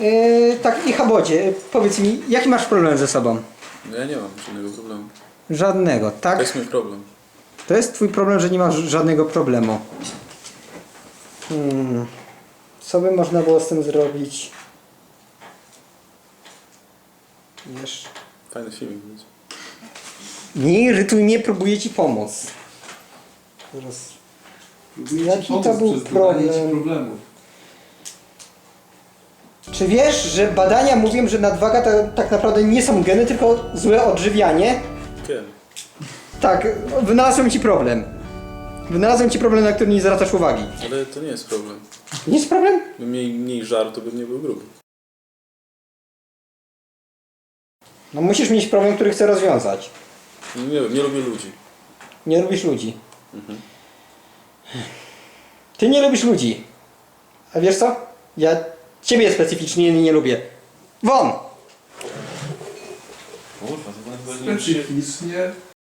Yy, tak, i Habodzie, powiedz mi, jaki masz problem ze sobą? No ja nie mam żadnego problemu. Żadnego, To tak? jest mój problem. To jest twój problem, że nie masz żadnego problemu. Hmm. Co by można było z tym zrobić? Wiesz... Fajny filmik będzie. Nie irytuj mnie, próbuję ci pomóc. Teraz... Jaki to był problem? problemów. Czy wiesz, że badania mówią, że nadwaga to, tak naprawdę nie są geny, tylko złe odżywianie? Wiem. Tak, wynalazłem ci problem. Wynalazłem ci problem, na który nie zwracasz uwagi. Ale to nie jest problem. Nie jest problem? Mniej, mniej żarł, to bym nie był gruby. No musisz mieć problem, który chcę rozwiązać. No Nie wiem, nie lubię ludzi. Nie lubisz ludzi. Ty nie lubisz ludzi. A wiesz co? Ja ciebie specyficznie nie, nie lubię. Won! Specyficznie